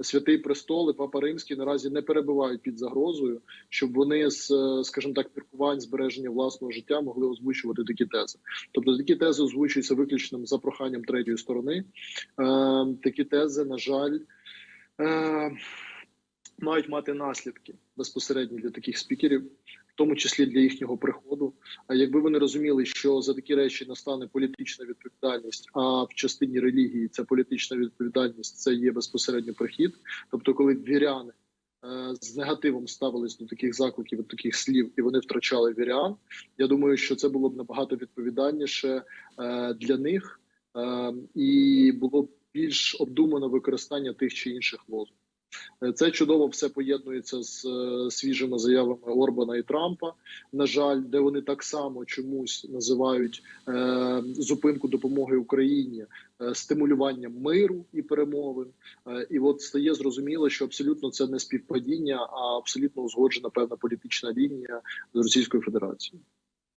святий престол і Папа Римський наразі не перебувають під загрозою, щоб вони з, е, скажімо так, піркувань збереження власного життя могли озвучувати такі тези. Тобто такі тези озвучуються виключно за проханням третьої сторони. Е, такі тези, на жаль. Е, мають мати наслідки безпосередньо для таких спікерів, тому числі для їхнього приходу. А якби вони розуміли, що за такі речі настане політична відповідальність, а в частині релігії ця політична відповідальність це є безпосередньо прихід. Тобто, коли віряни е, з негативом ставились до таких закликів, до таких слів, і вони втрачали вірян. Я думаю, що це було б набагато відповідальніше е, для них, е, і було б більш обдумано використання тих чи інших лозунгів. Е, Це чудово все поєднується з е, свіжими заявами Орбана і Трампа. На жаль, де вони так само чомусь називають е, зупинку допомоги Україні е, стимулюванням миру і перемовин. Е, і от стає зрозуміло, що абсолютно це не співпадіння, а абсолютно узгоджена певна політична лінія з Російською Федерацією.